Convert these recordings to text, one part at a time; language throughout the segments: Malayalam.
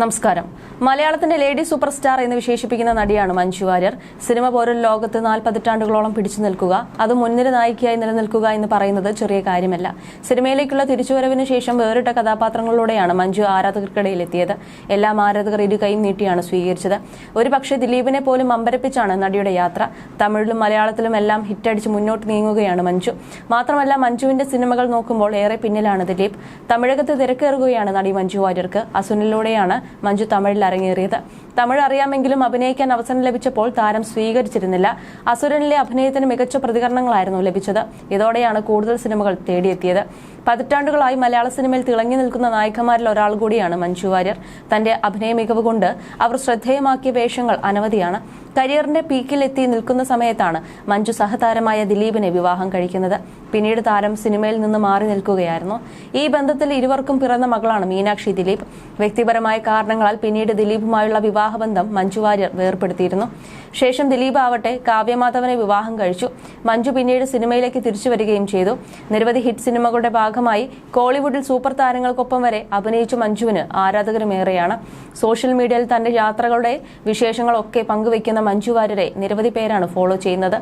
നമസ്കാരം. മലയാളത്തിന്റെ ലേഡി സൂപ്പർ സ്റ്റാർ എന്ന് വിശേഷിപ്പിക്കുന്ന നടിയാണ് മഞ്ജു വാര്യർ. സിനിമ പോരൽ ലോകത്ത് നാൽപ്പതിറ്റാണ്ടുകളോളം പിടിച്ചു നിൽക്കുക അത് മുൻനിര നായികയായി നിലനിൽക്കുക എന്ന് പറയുന്നത് ചെറിയ കാര്യമല്ല. സിനിമയിലേക്കുള്ള തിരിച്ചുവരവിന് ശേഷം വേറിട്ട കഥാപാത്രങ്ങളിലൂടെയാണ് മഞ്ജു ആരാധകർക്കിടയിലെത്തിയത്. എല്ലാ ആരാധകർ ഇരു കൈയും നീട്ടിയാണ് സ്വീകരിച്ചത്. ഒരു പക്ഷേ ദിലീപിനെ പോലും അമ്പരപ്പിച്ചാണ് നടിയുടെ യാത്ര. തമിഴിലും മലയാളത്തിലും എല്ലാം ഹിറ്റടിച്ച് മുന്നോട്ട് നീങ്ങുകയാണ് മഞ്ജു. മാത്രമല്ല മഞ്ജുവിന്റെ സിനിമകൾ നോക്കുമ്പോൾ ഏറെ പിന്നിലാണ് ദിലീപ്. തമിഴകത്ത് തിരക്കേറുകയാണ് നടി മഞ്ജു വാര്യർക്ക്. അസുനിലൂടെയാണ് മഞ്ജു തമിഴിൽ അരങ്ങേറിയത്. തമിഴ് അറിയാമെങ്കിലും അഭിനയിക്കാൻ അവസരം ലഭിച്ചപ്പോൾ താരം സ്വീകരിച്ചിരുന്നില്ല. അസുരനിലെ അഭിനയത്തിന് മികച്ച പ്രതികരണങ്ങളായിരുന്നു ലഭിച്ചത്. ഇതോടെയാണ് കൂടുതൽ സിനിമകൾ തേടിയെത്തിയത്. പതിറ്റാണ്ടുകളായി മലയാള സിനിമയിൽ തിളങ്ങി നിൽക്കുന്ന നായികമാരിൽ ഒരാൾ കൂടിയാണ് മഞ്ജു വാര്യർ. തന്റെ അഭിനയ മികവ് കൊണ്ട് അവർ ശ്രദ്ധേയമാക്കിയ വേഷങ്ങൾ അനവധിയാണ്. കരിയറിന്റെ പീക്കിലെത്തി നിൽക്കുന്ന സമയത്താണ് മഞ്ജു സഹതാരമായ ദിലീപിനെ വിവാഹം കഴിക്കുന്നത്. പിന്നീട് താരം സിനിമയിൽ നിന്ന് മാറി നിൽക്കുകയായിരുന്നു. ഈ ബന്ധത്തിൽ ഇരുവർക്കും പിറന്ന മകളാണ് മീനാക്ഷി ദിലീപ്. വ്യക്തിപരമായ കാരണങ്ങളാൽ പിന്നീട് ദിലീപുമായുള്ള വിവാഹബന്ധം മഞ്ജു വാര്യർ വേർപ്പെടുത്തിയിരുന്നു. ശേഷം ദിലീപ് ആവട്ടെ കാവ്യമാധവനെ വിവാഹം കഴിച്ചു. മഞ്ജു പിന്നീട് സിനിമയിലേക്ക് തിരിച്ചു വരികയും ചെയ്തു. നിരവധി ഹിറ്റ് സിനിമകളുടെ ഭാഗമായി കോളിവുഡിൽ സൂപ്പർ താരങ്ങൾക്കൊപ്പം വരെ അഭിനയിച്ച മഞ്ജുവിന് ആരാധകരുമേറെയാണ്. സോഷ്യൽ മീഡിയയിൽ തന്റെ യാത്രകളുടെ വിശേഷങ്ങളൊക്കെ പങ്കുവയ്ക്കുന്ന മഞ്ജു വാര്യരെ നിരവധി പേരാണ് ഫോളോ ചെയ്യുന്നത്.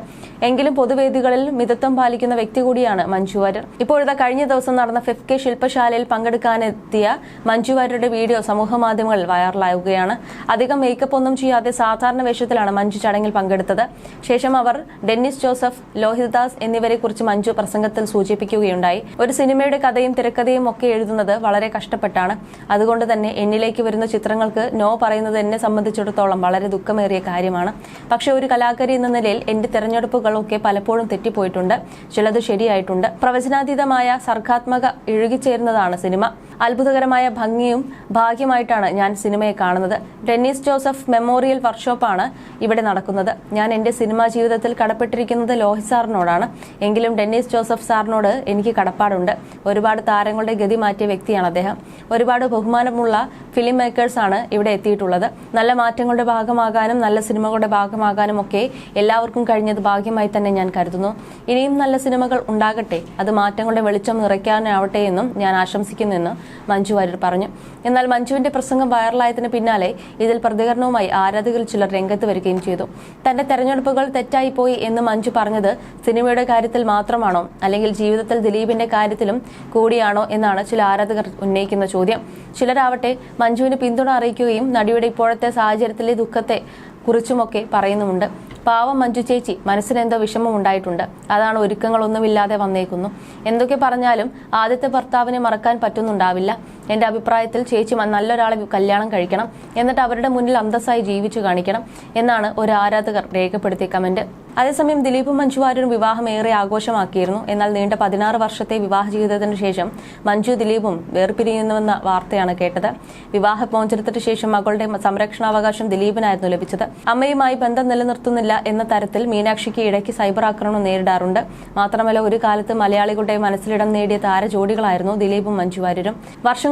എങ്കിലും പൊതുവേദികളിൽ മിതത്വം പാലിക്കുന്ന വ്യക്തി കൂടിയാണ് മഞ്ജു വാര്യർ. ഇപ്പോഴത്തെ കഴിഞ്ഞ ദിവസം നടന്ന ഫിഫ് കെ ശില്പശാലയിൽ പങ്കെടുക്കാനെത്തിയ മഞ്ജു വാര്യരുടെ വീഡിയോ സമൂഹ മാധ്യമങ്ങളിൽ വൈറലാവുകയാണ്. അധികം മേക്കപ്പ് ഒന്നും ചെയ്യാതെ സാധാരണ വേഷത്തിലാണ് മഞ്ജു ചടങ്ങിൽ പങ്കെടുത്തത്. ശേഷം അവർ ഡെന്നിസ് ജോസഫ് ലോഹിതദാസ് എന്നിവരെ കുറിച്ച് മഞ്ജു പ്രസംഗത്തിൽ സൂചിപ്പിക്കുകയുണ്ടായി. ഒരു സിനിമയുടെ കഥയും തിരക്കഥയും ഒക്കെ എഴുതുന്നത് വളരെ കഷ്ടപ്പെട്ടാണ്. അതുകൊണ്ട് തന്നെ എന്നിലേക്ക് വരുന്ന ചിത്രങ്ങൾക്ക് നോ പറയുന്നത് എന്നെ സംബന്ധിച്ചിടത്തോളം വളരെ ദുഃഖമേറിയ കാര്യമാണ്. പക്ഷെ ഒരു കലാകാരി എന്ന നിലയിൽ എന്റെ തെരഞ്ഞെടുപ്പുകളൊക്കെ പലപ്പോഴും തെറ്റിപ്പോയിട്ടുണ്ട്. ചിലത് ശരിയായിട്ടുണ്ട്. പ്രവചനാതീതമായ സർഗാത്മക ഇഴുകിച്ചേരുന്നതാണ് സിനിമ. അത്ഭുതകരമായ ഭംഗിയും ഭാഗ്യമായിട്ടാണ് ഞാൻ സിനിമയെ കാണുന്നത്. ഡെന്നിസ് ജോസഫ് മെമ്മോറിയൽ വർക്ക്ഷോപ്പാണ് ഇവിടെ നടക്കുന്നത്. ഞാൻ എന്റെ സിനിമാ ജീവിതത്തിൽ കടപ്പെട്ടിരിക്കുന്നത് ലോഹിത് സാറിനോടാണ്. എങ്കിലും ഡെന്നിസ് ജോസഫ് സാറിനോട് എനിക്ക് കടപ്പാടുണ്ട്. ഒരുപാട് താരങ്ങളുടെ ഗതി മാറ്റിയ വ്യക്തിയാണ് അദ്ദേഹം. ഒരുപാട് ബഹുമാനമുള്ള ഫിലിം മേക്കേഴ്സാണ് ഇവിടെ എത്തിയിട്ടുള്ളത്. നല്ല മാറ്റങ്ങളുടെ ഭാഗമാകാനും നല്ല സിനിമകളുടെ ഭാഗമാകാനും ഒക്കെ എല്ലാവർക്കും കഴിഞ്ഞത് ഭാഗ്യമായി തന്നെ ഞാൻ കരുതുന്നു. ഇനിയും നല്ല സിനിമകൾ ഉണ്ടാകട്ടെ. അത് മാറ്റങ്ങളുടെ വെളിച്ചം നിറയ്ക്കാനാവട്ടെ എന്നും ഞാൻ ആശംസിക്കുന്നുവെന്ന് മഞ്ജു വാര്യർ പറഞ്ഞു. എന്നാൽ മഞ്ജുവിന്റെ പ്രസംഗം വൈറലായതിന് പിന്നാലെ ഇതിൽ പ്രതികരണവുമായി ആരാധകർ ചിലർ രംഗത്ത് വരികയും ചെയ്തു. തന്റെ തെരഞ്ഞെടുപ്പുകൾ തെറ്റായി പോയി എന്ന് മഞ്ജു പറഞ്ഞത് സിനിമയുടെ കാര്യത്തിൽ മാത്രമാണോ? അല്ലെങ്കിൽ ജീവിതത്തിൽ ദിലീപിന്റെ കാര്യത്തിലും കൂടിയാണോ? എന്നാണ് ചില ആരാധകർ ഉന്നയിക്കുന്ന ചോദ്യം. ചിലരാവട്ടെ മഞ്ജുവിന് പിന്തുണ അറിയിക്കുകയും നടിയുടെ ഇപ്പോഴത്തെ സാഹചര്യത്തിലെ ദുഃഖത്തെ കുറിച്ചുമൊക്കെ പറയുന്നുമുണ്ട്. പാവം മഞ്ജു ചേച്ചി മനസ്സിനെന്തോ വിഷമമുണ്ടായിട്ടുണ്ട്. അതാണ് ഒരുക്കങ്ങളൊന്നുമില്ലാതെ വന്നേക്കുന്നു. എന്തൊക്കെ പറഞ്ഞാലും ആദ്യത്തെ ഭർത്താവിനെ മറക്കാൻ പറ്റുന്നുണ്ടാവില്ല. എന്റെ അഭിപ്രായത്തിൽ ചേച്ചി നല്ലൊരാളെ കല്യാണം കഴിക്കണം. എന്നിട്ട് അവരുടെ മുന്നിൽ അന്തസ്സായി ജീവിച്ചു കാണിക്കണം എന്നാണ് ഒരു ആരാധകർ രേഖപ്പെടുത്തിയ കമന്റ്. അതേസമയം ദിലീപും മഞ്ജു വാര്യരും വിവാഹം ഏറെ ആഘോഷമാക്കിയിരുന്നു. എന്നാൽ നീണ്ട പതിനാറ് വർഷത്തെ വിവാഹ ജീവിതത്തിന് ശേഷം മഞ്ജു ദിലീപും വേർപിരിയുന്നുവെന്ന വാർത്തയാണ് കേട്ടത്. വിവാഹ മോചനത്തിന് ശേഷം മകളുടെ സംരക്ഷണാവകാശം ദിലീപിനായിരുന്നു ലഭിച്ചത്. അമ്മയുമായി ബന്ധം നിലനിർത്തുന്നില്ല എന്ന തരത്തിൽ മീനാക്ഷിക്ക് ഇടയ്ക്ക് സൈബർ ആക്രമണം നേരിടാറുണ്ട്. മാത്രമല്ല ഒരു കാലത്ത് മലയാളികളുടെ മനസ്സിലിടം നേടിയ താരജോഡികളായിരുന്നു ദിലീപും മഞ്ജു വാര്യരും.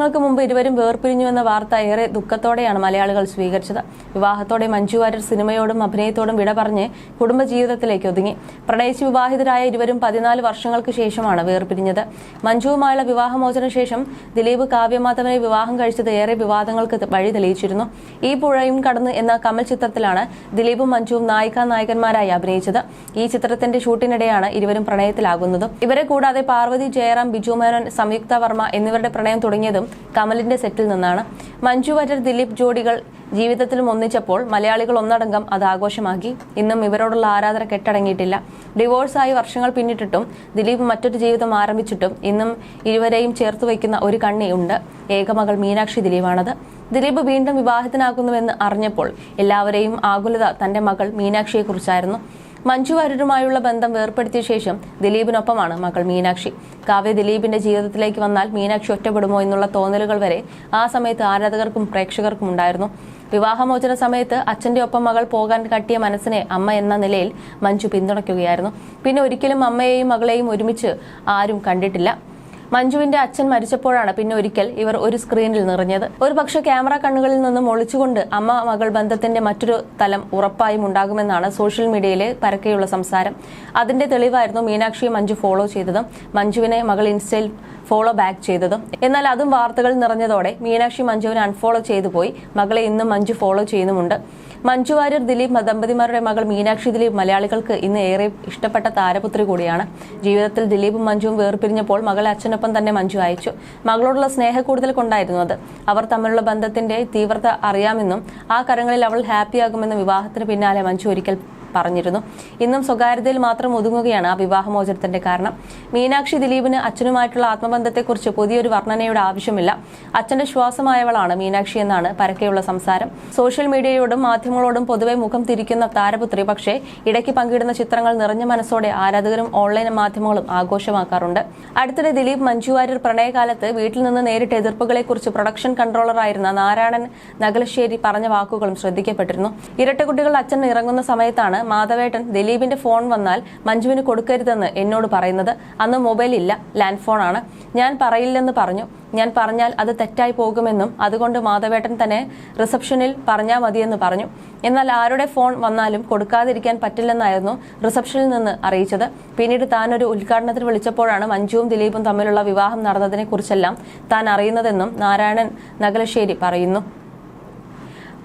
വർഷങ്ങൾക്ക് മുമ്പ് ഇരുവരും വേർപിരിഞ്ഞുവെന്ന വാർത്ത ഏറെ ദുഃഖത്തോടെയാണ് മലയാളികൾ സ്വീകരിച്ചത്. വിവാഹത്തോടെ മഞ്ജു വാര്യർ സിനിമയോടും അഭിനയത്തോടും വിട പറഞ്ഞ് കുടുംബജീവിതത്തിലേക്ക് ഒതുങ്ങി. പ്രണയിച്ച് വിവാഹിതരായ ഇരുവരും പതിനാല് വർഷങ്ങൾക്ക് ശേഷമാണ് വേർപിരിഞ്ഞത്. മഞ്ജുവുമായുള്ള വിവാഹമോചന ശേഷം ദിലീപ് കാവ്യമാധവനെ വിവാഹം കഴിച്ചത് ഏറെ വിവാദങ്ങൾക്ക് വഴി തെളിയിച്ചിരുന്നു. ഈ പുഴയും കടന്ന് എന്ന കമൽ ചിത്രത്തിലാണ് ദിലീപും മഞ്ജുവും നായിക നായകന്മാരായി അഭിനയിച്ചത്. ഈ ചിത്രത്തിന്റെ ഷൂട്ടിനിടെയാണ് ഇരുവരും പ്രണയത്തിലാകുന്നതും. ഇവരെ കൂടാതെ പാർവതി ജയറാം ബിജു മേനോൻ സംയുക്ത വർമ്മ എന്നിവരുടെ പ്രണയം തുടങ്ങിയതും കമലിന്റെ സെറ്റിൽ നിന്നാണ്. മഞ്ജു വാര്യർ ദിലീപ് ജോഡികൾ ജീവിതത്തിലും ഒന്നിച്ചപ്പോൾ മലയാളികൾ ഒന്നടങ്കം അത് ആഘോഷമാക്കി. ഇന്നും ഇവരോടുള്ള ആരാധന കെട്ടടങ്ങിയിട്ടില്ല. ഡിവോഴ്സായി വർഷങ്ങൾ പിന്നിട്ടിട്ടും ദിലീപ് മറ്റൊരു ജീവിതം ആരംഭിച്ചിട്ടും ഇന്നും ഇരുവരെയും ചേർത്ത് വയ്ക്കുന്ന ഒരു കണ്ണി ഉണ്ട്. ഏകമകൾ മീനാക്ഷി ദിലീപാണത്. ദിലീപ് വീണ്ടും വിവാഹത്തിനാക്കുന്നുവെന്ന് അറിഞ്ഞപ്പോൾ എല്ലാവരെയും ആകുലത തന്റെ മകൾ മീനാക്ഷിയെക്കുറിച്ചായിരുന്നു. മഞ്ജു വാര്യരുമായുള്ള ബന്ധം വേർപ്പെടുത്തിയ ശേഷം ദിലീപിനൊപ്പമാണ് മകൾ മീനാക്ഷി. കാവ്യ ദിലീപിന്റെ ജീവിതത്തിലേക്ക് വന്നാൽ മീനാക്ഷി ഒറ്റപ്പെടുമോ എന്നുള്ള തോന്നലുകൾ വരെ ആ സമയത്ത് ആരാധകർക്കും പ്രേക്ഷകർക്കും ഉണ്ടായിരുന്നു. വിവാഹമോചന സമയത്ത് അച്ഛന്റെ ഒപ്പം മകൾ പോകാൻ കട്ടിയ മനസ്സിനെ അമ്മ എന്ന നിലയിൽ മഞ്ജു പിന്തുണയ്ക്കുകയായിരുന്നു. പിന്നെ ഒരിക്കലും അമ്മയെയും മകളെയും ഒരുമിച്ച് ആരും കണ്ടിട്ടില്ല. മഞ്ജുവിന്റെ അച്ഛൻ മരിച്ചപ്പോഴാണ് പിന്നെ ഒരിക്കൽ ഇവർ ഒരു സ്ക്രീനിൽ നിറഞ്ഞത്. ഒരു ക്യാമറ കണ്ണുകളിൽ നിന്നും ഒളിച്ചുകൊണ്ട് അമ്മ മകൾ ബന്ധത്തിന്റെ മറ്റൊരു തലം ഉറപ്പായും ഉണ്ടാകുമെന്നാണ് സോഷ്യൽ മീഡിയയിലെ പരക്കെയുള്ള സംസാരം. അതിന്റെ തെളിവായിരുന്നു മീനാക്ഷിയെ മഞ്ജു ഫോളോ ചെയ്തതും മഞ്ജുവിനെ മകൾ ഇൻസ്റ്റയിൽ ഫോളോ ബാക്ക് ചെയ്തതും. എന്നാൽ അതും വാർത്തകൾ നിറഞ്ഞതോടെ മീനാക്ഷി മഞ്ജുവിനെ അൺഫോളോ ചെയ്തു പോയി. മകളെ ഇന്നും മഞ്ജു ഫോളോ ചെയ്യുന്നുമുണ്ട്. മഞ്ജു വാര്യർ ദിലീപ് ദമ്പതിമാരുടെ മകൾ മീനാക്ഷി ദിലീപ് മലയാളികൾക്ക് ഇന്ന് ഏറെ ഇഷ്ടപ്പെട്ട താരപുത്രി കൂടിയാണ്. ജീവിതത്തിൽ ദിലീപും മഞ്ജുവും വേർപിരിഞ്ഞപ്പോൾ മകളെ അച്ഛനൊപ്പം തന്നെ മഞ്ജു അയച്ചു. മകളോടുള്ള സ്നേഹ കൂടുതൽ കൊണ്ടായിരുന്നു അത്. അവർ തമ്മിലുള്ള ബന്ധത്തിന്റെ തീവ്രത അറിയാമെന്നും ആ കരങ്ങളിൽ അവൾ ഹാപ്പിയാകുമെന്നും വിവാഹത്തിന് പിന്നാലെ മഞ്ജു ഒരിക്കൽ പറഞ്ഞിരുന്നു. ഇന്നും സ്വകാര്യതയിൽ മാത്രം ഒതുങ്ങുകയാണ് ആ വിവാഹമോചനത്തിന്റെ കാരണം. മീനാക്ഷി ദിലീപിന് അച്ഛനുമായിട്ടുള്ള ആത്മബന്ധത്തെക്കുറിച്ച് പുതിയൊരു വർണനയുടെ ആവശ്യമില്ല. അച്ഛന്റെ ശ്വാസമായവളാണ് മീനാക്ഷി എന്നാണ് പരക്കെയുള്ള സംസാരം. സോഷ്യൽ മീഡിയയോടും മാധ്യമങ്ങളോടും പൊതുവെ മുഖം തിരിക്കുന്ന താരപുത്രി പക്ഷേ ഇടയ്ക്ക് പങ്കിടുന്ന ചിത്രങ്ങൾ നിറഞ്ഞ മനസ്സോടെ ആരാധകരും ഓൺലൈൻ മാധ്യമങ്ങളും ആഘോഷമാക്കാറുണ്ട്. അടുത്തിടെ ദിലീപ് മഞ്ജു വാര്യർ പ്രണയകാലത്ത് വീട്ടിൽ നിന്ന് നേരിട്ട എതിർപ്പുകളെക്കുറിച്ച് പ്രൊഡക്ഷൻ കൺട്രോളറായിരുന്ന നാരായണൻ നഗലശ്ശേരി പറഞ്ഞ വാക്കുകളും ശ്രദ്ധിക്കപ്പെട്ടിരുന്നു. ഇരട്ടക്കുട്ടികൾ അച്ഛൻ ഇറങ്ങുന്ന സമയത്താണ് മാധവേട്ടൻ ദിലീപിന്റെ ഫോൺ വന്നാൽ മഞ്ജുവിന് കൊടുക്കരുതെന്ന് എന്നോട് പറയുന്നത് അന്ന് മൊബൈൽ ഇല്ല ലാൻഡ് ഫോണാണ് ഞാൻ പറയില്ലെന്ന് പറഞ്ഞു. ഞാൻ പറഞ്ഞാൽ അത് തെറ്റായി പോകുമെന്നും അതുകൊണ്ട് മാധവേട്ടൻ തന്നെ റിസപ്ഷനിൽ പറഞ്ഞാൽ മതിയെന്ന് പറഞ്ഞു. എന്നാൽ ആരുടെ ഫോൺ വന്നാലും കൊടുക്കാതിരിക്കാൻ പറ്റില്ലെന്നായിരുന്നു റിസപ്ഷനിൽ നിന്ന് അറിയിച്ചത്. പിന്നീട് താൻ ഒരു ഉദ്ഘാടനത്തിന് വിളിച്ചപ്പോഴാണ് മഞ്ജുവും ദിലീപും തമ്മിലുള്ള വിവാഹം നടന്നതിനെക്കുറിച്ചെല്ലാം താൻ അറിയുന്നതെന്നും നാരായണൻ നഗലശ്ശേരി പറയുന്നു.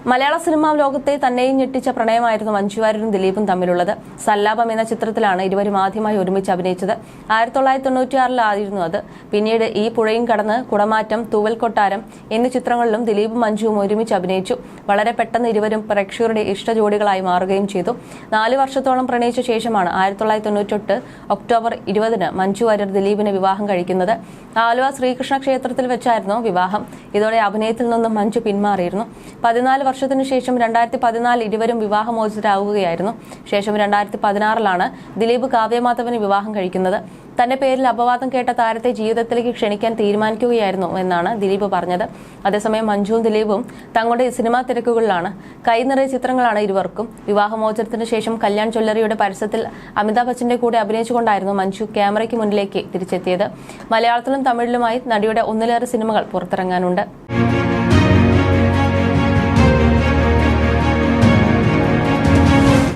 മലയാള സിനിമാ ലോകത്തെ തന്നെയും ഞെട്ടിച്ച പ്രണയമായിരുന്നു മഞ്ജുവാര്യരും ദിലീപും തമ്മിലുള്ളത്. സല്ലാപം എന്ന ചിത്രത്തിലാണ് ഇരുവരും ആദ്യമായി ഒരുമിച്ച് അഭിനയിച്ചത്. ആയിരത്തി തൊള്ളായിരത്തി തൊണ്ണൂറ്റിയാറിലായിരുന്നു അത്. പിന്നീട് ഈ പുഴയും കടന്ന് കുടമാറ്റം തൂവൽ കൊട്ടാരം എന്നീ ചിത്രങ്ങളിലും ദിലീപും മഞ്ജുവും ഒരുമിച്ച് അഭിനയിച്ചു. വളരെ പെട്ടെന്ന് ഇരുവരും പ്രേക്ഷകരുടെ ഇഷ്ട ജോഡികളായി മാറുകയും ചെയ്തു. നാല് വർഷത്തോളം പ്രണയിച്ച ശേഷമാണ് ആയിരത്തി തൊള്ളായിരത്തി തൊണ്ണൂറ്റെട്ട് ഒക്ടോബർ ഇരുപതിന് മഞ്ജു വാര്യർ ദിലീപിനെ വിവാഹം കഴിക്കുന്നത്. ആലുവ ശ്രീകൃഷ്ണ ക്ഷേത്രത്തിൽ വെച്ചായിരുന്നു വിവാഹം. ഇതോടെ അഭിനയത്തിൽ നിന്നും മഞ്ജു പിന്മാറിയിരുന്നു. പതിനാല് വർഷത്തിനു ശേഷം രണ്ടായിരത്തി പതിനാല് ഇരുവരും വിവാഹമോചിതരാകുകയായിരുന്നു ശേഷം രണ്ടായിരത്തി പതിനാറിലാണ് ദിലീപ് കാവ്യമാധവന് വിവാഹം കഴിക്കുന്നത്. തന്റെ പേരിൽ അപവാദം കേട്ട താരത്തെ ജീവിതത്തിലേക്ക് ക്ഷണിക്കാൻ തീരുമാനിക്കുകയായിരുന്നു എന്നാണ് ദിലീപ് പറഞ്ഞത്. അതേസമയം മഞ്ജുവും ദിലീപും തങ്ങളുടെ സിനിമാ തിരക്കുകളിലാണ്. കൈനിറയ ചിത്രങ്ങളാണ് ഇരുവർക്കും. വിവാഹമോചനത്തിന് ശേഷം കല്യാൺ ജ്വല്ലറിയുടെ പരസ്യത്തിൽ അമിതാഭ് ബച്ചന്റെ കൂടെ അഭിനയിച്ചുകൊണ്ടായിരുന്നു മഞ്ജു ക്യാമറയ്ക്ക് മുന്നിലേക്ക് തിരിച്ചെത്തിയത്. മലയാളത്തിലും തമിഴിലുമായി നടിയുടെ ഒന്നിലേറെ സിനിമകൾ പുറത്തിറങ്ങാനുണ്ട്.